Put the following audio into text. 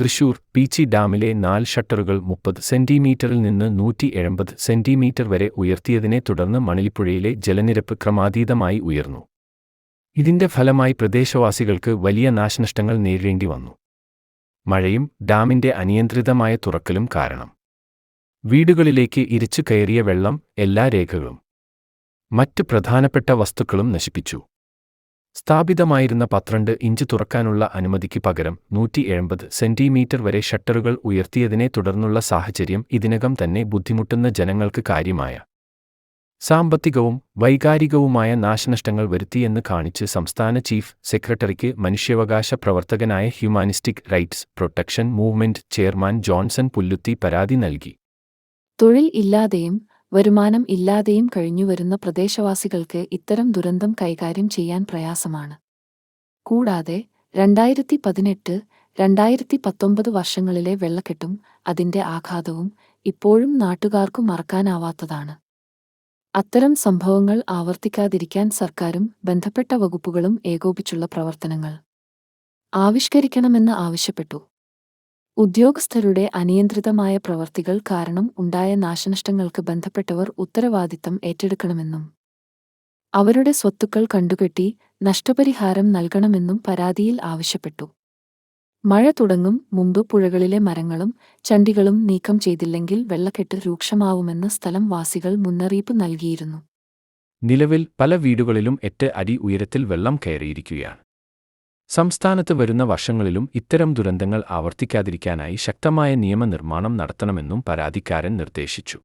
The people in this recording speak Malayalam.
തൃശൂർ പീച്ചി ഡാമിലെ നാല് ഷട്ടറുകൾ മുപ്പത് സെന്റിമീറ്ററിൽ നിന്ന് നൂറ്റി എഴുപത് സെന്റിമീറ്റർ വരെ ഉയർത്തിയതിനെ തുടർന്ന് മണലിപ്പുഴയിലെ ജലനിരപ്പ് ക്രമാതീതമായി ഉയർന്നു. ഇതിന്റെ ഫലമായി പ്രദേശവാസികൾക്ക് വലിയ നാശനഷ്ടങ്ങൾ നേരിടേണ്ടി വന്നു. മഴയും ഡാമിന്റെ അനിയന്ത്രിതമായ തുറക്കലും കാരണം. വീടുകളിലേക്ക് ഇരിച്ചു കയറിയ വെള്ളം എല്ലാ രേഖകളും. മറ്റ് പ്രധാനപ്പെട്ട വസ്തുക്കളും നശിപ്പിച്ചു. സ്ഥാപിതമായിരുന്ന പന്ത്രണ്ട് ഇഞ്ച് തുറക്കാനുള്ള അനുമതിക്ക് പകരം നൂറ്റി എഴുപത് സെന്റിമീറ്റർ വരെ ഷട്ടറുകൾ ഉയർത്തിയതിനെ തുടർന്നുള്ള സാഹചര്യം ഇതിനകം തന്നെ ബുദ്ധിമുട്ടുന്ന ജനങ്ങൾക്ക് കാര്യമായ സാമ്പത്തികവും വൈകാരികവുമായ നാശനഷ്ടങ്ങൾ വരുത്തിയെന്ന് കാണിച്ച് സംസ്ഥാന ചീഫ് സെക്രട്ടറിക്ക് മനുഷ്യാവകാശ പ്രവർത്തകനായ humanistic rights protection movement chairman Johnson Pulluthi പരാതി നൽകി. തൊഴിൽ ഇല്ലാതെയും വരുമാനം ഇല്ലാതെയും കഴിഞ്ഞുവരുന്ന പ്രദേശവാസികൾക്ക് ഇത്തരം ദുരന്തം കൈകാര്യം ചെയ്യാൻ പ്രയാസമാണ്. കൂടാതെ രണ്ടായിരത്തി പതിനെട്ട് രണ്ടായിരത്തി പത്തൊമ്പത് വർഷങ്ങളിലെ വെള്ളക്കെട്ടും അതിന്റെ ആഘാതവും ഇപ്പോഴും നാട്ടുകാർക്കു മറക്കാനാവാത്തതാണ്. അത്തരം സംഭവങ്ങൾ ആവർത്തിക്കാതിരിക്കാൻ സർക്കാരും ബന്ധപ്പെട്ട വകുപ്പുകളും ഏകോപിച്ചുള്ള പ്രവർത്തനങ്ങൾ ആവിഷ്കരിക്കണമെന്ന് ആവശ്യപ്പെട്ടു. ഉദ്യോഗസ്ഥരുടെ അനിയന്ത്രിതമായ പ്രവർത്തികൾ കാരണം ഉണ്ടായ നാശനഷ്ടങ്ങൾക്ക് ബന്ധപ്പെട്ടവർ ഉത്തരവാദിത്തം ഏറ്റെടുക്കണമെന്നും അവരുടെ സ്വത്തുക്കൾ കണ്ടുകെട്ടി നഷ്ടപരിഹാരം നൽകണമെന്നും പരാതിയിൽ ആവശ്യപ്പെട്ടു. മഴ തുടങ്ങും മുമ്പ് പുഴകളിലെ മരങ്ങളും ചണ്ടികളും നീക്കം ചെയ്തില്ലെങ്കിൽ വെള്ളക്കെട്ട് രൂക്ഷമാവുമെന്ന് സ്ഥലം വാസികൾ മുന്നറിയിപ്പ് നൽകിയിരുന്നു. നിലവിൽ പല വീടുകളിലും എട്ട് അടി ഉയരത്തിൽ വെള്ളം കയറിയിരിക്കുകയാണ്. സംസ്ഥാനത്ത് വരുന്ന വർഷങ്ങളിലും ഇത്തരം ദുരന്തങ്ങൾ ആവർത്തിക്കാതിരിക്കാനായി ശക്തമായ നിയമനിർമ്മാണം നടത്തണമെന്നും പരാതിക്കാരൻ നിർദ്ദേശിച്ചു.